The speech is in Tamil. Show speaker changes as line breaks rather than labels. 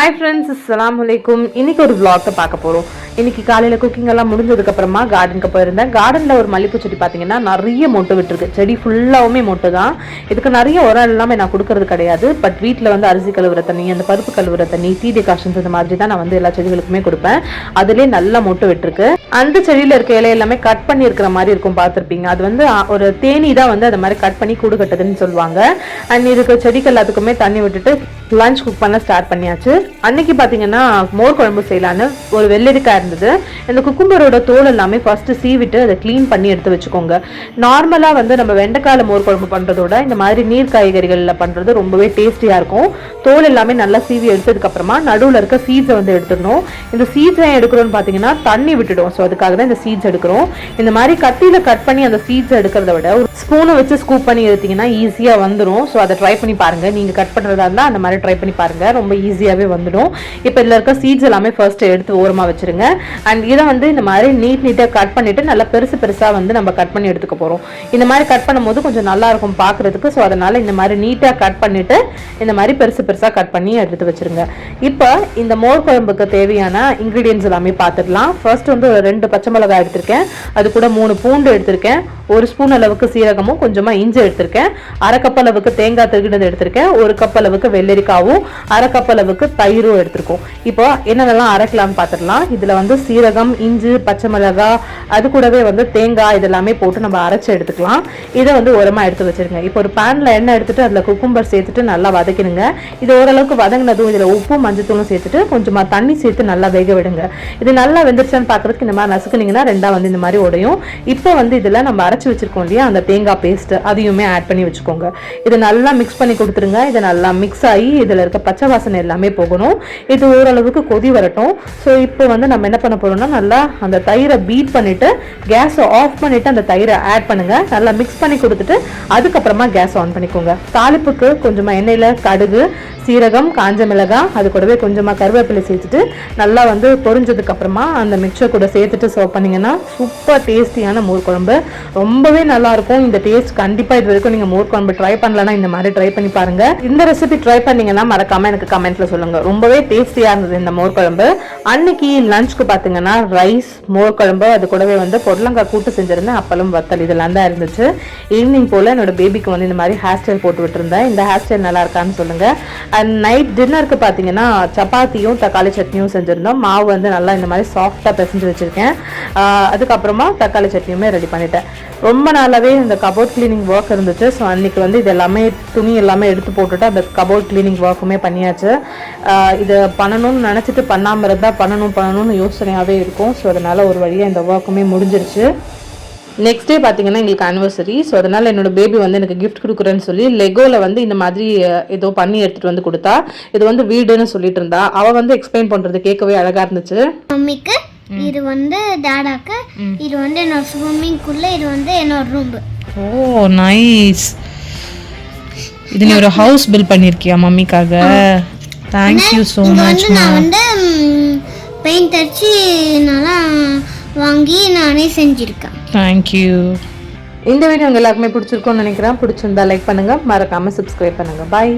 ஹாய் ஃப்ரெண்ட்ஸ் அஸ்லாம் வலைக்கும் இன்றைக்கி ஒரு விளாக்கை பார்க்க போகிறோம் இன்னைக்கு காலையில் குக்கிங் எல்லாம் முடிஞ்சதுக்கு அப்புறமா கார்டனுக்கு போயிருந்தேன். கார்டனில் ஒரு மல்லிப்பூ செடி பார்த்தீங்கன்னா நிறைய மொட்டு விட்டுருக்கு. செடி ஃபுல்லாவுமே மொட்டு தான் இதுக்கு நிறைய உரம் எல்லாமே நான் கொடுக்கறது கிடையாது. பட் வீட்டில் வந்து அரிசி கழுவுற தண்ணி அந்த பருப்பு கழுவுற தண்ணி டீ காஷன்ஸ் இந்த மாதிரி தான் நான் வந்து எல்லா செடிகளுக்குமே கொடுப்பேன். அதுலேயே நல்லா மொட்டு விட்டுருக்கு. அந்த செடியில இருக்க இலை எல்லாமே கட் பண்ணி இருக்கிற மாதிரி இருக்கும் பார்த்துருப்பீங்க. அது வந்து ஒரு தேனி தான் வந்து அந்த மாதிரி கட் பண்ணி கூடு கட்டுதுன்னு சொல்லுவாங்க. அண்ட் இதுக்கு செடிக்கு எல்லாத்துக்குமே தண்ணி விட்டுட்டு லஞ்ச் குக் பண்ண ஸ்டார்ட் பண்ணியாச்சு. அன்னைக்கு பார்த்தீங்கன்னா மோர் குழம்பு செய்யலான்னு ஒரு வெள்ளரிக்காய் இருந்தது. இந்த குக்கும்பரோட தோல் எல்லாமே ஃபஸ்ட்டு சீவிட்டு அதை க்ளீன் பண்ணி எடுத்து வச்சுக்கோங்க. நார்மலாக வந்து நம்ம வெண்டைக்கால மோர் குழம்பு பண்ணுறதோட இந்த மாதிரி நீர் காய்கறிகளில் பண்ணுறது ரொம்பவே டேஸ்டியாக இருக்கும். தோல் எல்லாமே நல்லா சீவி எடுத்ததுக்கப்புறமா நடுவில் இருக்க சீட்ஸை வந்து எடுத்துடணும். இந்த சீட்ஸ் ஏன் எடுக்கிறோம்னு பார்த்தீங்கன்னா தண்ணி விட்டுடும் ஸோ அதுக்காக தான் இந்த சீட்ஸ் எடுக்கிறோம். இந்த மாதிரி கத்தியில் கட் பண்ணி அந்த சீட்ஸ் எடுக்கிறத விட ஒரு ஸ்பூனை வச்சு ஸ்கூப் பண்ணி எடுத்தீங்கன்னா ஈஸியாக வந்துடும் ஸோ அதை ட்ரை பண்ணி பாருங்கள் நீங்கள் கட் பண்ணுறதா இருந்தால் அந்த மாதிரி ட்ரை பண்ணி பாருங்கள் ரொம்ப ஈஸியாகவே வந்துடும். இப்போ இதில் இருக்க சீட்ஸ் எல்லாமே ஃபர்ஸ்ட் எடுத்து ஓரமாக வச்சுருங்க. அண்ட் இதை வந்து இந்த மாதிரி நீட் நீட்டாக கட் பண்ணிவிட்டு நல்லா பெருசு பெருசாக வந்து நம்ம கட் பண்ணி எடுத்துக்க போகிறோம் இந்த மாதிரி கட் பண்ணும்போது கொஞ்சம் நல்லாயிருக்கும் பார்க்குறதுக்கு. ஸோ அதனால் இந்த மாதிரி நீட்டாக கட் பண்ணிவிட்டு இந்த மாதிரி பெருசு பெருசாக கட் பண்ணி எடுத்து வச்சிருங்க. இப்போ இந்த மோர் குழம்புக்கு தேவையான இன்க்ரீடியன்ஸ் எல்லாமே பார்த்துடலாம். ஃபர்ஸ்ட் வந்து ஒரு ரெண்டு பச்சை மிளகாய் எடுத்திருக்கேன். அது கூட மூணு பூண்டு எடுத்திருக்கேன். ஒரு ஸ்பூன் அளவுக்கு சீரகமும் கொஞ்சமாக இஞ்சி எடுத்திருக்கேன். அரை கப் அளவுக்கு தேங்காய் திருகினது எடுத்திருக்கேன். ஒரு கப் அளவுக்கு வெள்ளரிக்காவும் அரை கப் அளவுக்கு தயிரும் எடுத்திருக்கோம். இப்போ என்னென்னலாம் அரைக்கலாம்னு பார்த்துடலாம் இதில் வந்து சீரகம் இஞ்சி பச்சை மிளகாய் அது கூடவே வந்து தேங்காய் இதெல்லாமே போட்டு நம்ம அரைச்சி எடுத்துக்கலாம். இதை வந்து உரமாக எடுத்து வச்சிருங்க. இப்போ ஒரு பேனில் எண்ணெய் எடுத்துகிட்டு அதில் குக்கும்பர் சேர்த்துட்டு நல்லா வதக்கிடுங்க. இது ஓரளவுக்கு வதங்கினதும் இதில் உப்பும் மஞ்சத்தூளும் சேர்த்துட்டு கொஞ்சமாக தண்ணி சேர்த்து நல்லா வேக விடுங்க. இது நல்லா வெந்துருச்சான்னு பார்க்கறதுக்கு இந்த மாதிரி நசுக்குனிங்கன்னா ரெண்டாக வந்து இந்த மாதிரி உடையும். இப்போ வந்து இதில் நம்ம அரை அரைச்சி வச்சிருக்கோம் இல்லையா? அந்த தேங்காய் பேஸ்ட் அதையுமே ஆட் பண்ணி வச்சுக்கோங்க. இதை நல்லா மிக்ஸ் பண்ணி கொடுத்துருங்க. இது நல்லா மிக்ஸ் ஆகி இதில் இருக்க பச்சை வாசனை எல்லாமே போகணும். இது ஓரளவுக்கு கொதி வரட்டும். ஸோ இப்போ வந்து நம்ம என்ன பண்ண போகிறோம்னா நல்லா அந்த தயிரை பீட் பண்ணிவிட்டு கேஸை ஆஃப் பண்ணிவிட்டு அந்த தயிரை ஆட் பண்ணுங்கள் நல்லா மிக்ஸ் பண்ணி கொடுத்துட்டு அதுக்கப்புறமா கேஸ் ஆன் பண்ணிக்கோங்க. தாளிப்புக்கு கொஞ்சமாக எண்ணெயில் கடுகு சீரகம் காஞ்ச மிளகாய் அது கூடவே கொஞ்சமாக கருவேப்பிலை சேர்த்துட்டு நல்லா வந்து பொரிஞ்சதுக்கப்புறமா அந்த மிக்சர் கூட சேர்த்துட்டு சர்வ் பண்ணீங்கன்னா சூப்பர் டேஸ்டியான மோர் குழம்பு. ரொம்பவே நல்லா இருக்கும் இந்த டேஸ்ட் கண்டிப்பா இது வரைக்கும் நீங்க மோர் குழம்பு ட்ரை பண்ணலன்னா இந்த மாதிரி ட்ரை பண்ணி பாருங்க. இந்த ரெசிபி ட்ரை பண்ணீங்கன்னா மறக்காம எனக்கு கமெண்ட்ல சொல்லுங்க. ரொம்பவே டேஸ்டியா இருந்தது இந்த மோர் குழம்பு. அன்னைக்கு லஞ்சுக்கு பாத்தீங்கன்னா ரைஸ் மோர் குழம்பு அது கூடவே வந்து பொடலங்காய் கூட்டு செஞ்சிருந்தேன். அப்பளம் வத்தல் இதெல்லாம் தான் இருந்துச்சு. ஈவினிங் போல என்னோட பேபிக்கு வந்து இந்த மாதிரி ஹேர் ஸ்டைல் போட்டு விட்டுருந்தேன். இந்த ஹேர் ஸ்டைல் நல்லா இருக்கான்னு சொல்லுங்க. அண்ட் நைட் டின்னருக்கு பார்த்தீங்கன்னா சப்பாத்தியும் தக்காளி சட்னியும் செஞ்சுருந்தோம். மாவு வந்து நல்லா இந்த மாதிரி சாஃப்டாக பிசைஞ்சு வச்சுருக்கேன். அதுக்கப்புறமா தக்காளி சட்னியுமே ரெடி பண்ணிட்டேன். ரொம்ப நாளாகவே இந்த கபோர்ட் க்ளீனிங் ஒர்க் இருந்துச்சு. ஸோ அன்னைக்கு வந்து இது எல்லாமே துணி எல்லாமே எடுத்து போட்டுட்டு அந்த கபோர்ட் க்ளீனிங் ஒர்க்குமே பண்ணியாச்சு. இது பண்ணணும்னு நினச்சிட்டு பண்ணாமல் இருந்தால் பண்ணணும் பண்ணணும்னு யோசனையாகவே இருக்கும். ஸோ அதனால் ஒரு வழியாக இந்த ஒர்க்குமே முடிஞ்சிருச்சு. நெக்ஸ்ட் டே பார்த்தீங்கன்னா எங்களுக்கு ஆனிவர்சரி ஸோ அதனால் என்னோட பேபி வந்து எனக்கு கிஃப்ட் கொடுக்குறேன்னு சொல்லி லெகோவில் வந்து இந்த மாதிரி ஏதோ பண்ணி எடுத்துகிட்டு வந்து கொடுத்தா. இது வந்து வீடுன்னு சொல்லிட்டு இருந்தா. அவள் வந்து எக்ஸ்பிளைன் பண்ணுறது கேட்கவே அழகாக இருந்துச்சு.
மம்மிக்கு இது வந்து டாடாக்கு இது வந்து என்னோட ஸ்விம்மிங் பூல்ல இது வந்து என்னோட ரூம்
ஓ நைஸ் இது நீ ஒரு ஹவுஸ் பில் பண்ணிருக்கியா மம்மிக்காக? தேங்க்யூ ஸோ
இது
மச்
நான் வந்து பெயிண்ட் அடிச்சு நல்லா வாங்கி நானே செஞ்சிருக்கேன்.
தேங்க்யூ
இந்த வீடியோ உங்க எல்லாருக்குமே பிடிச்சிருக்கும்னு நினைக்கிறேன். பிடிச்சிருந்தா லைக் பண்ணுங்க. மறக்காம சப்ஸ்கிரைப் பண்ணுங்க. பாய்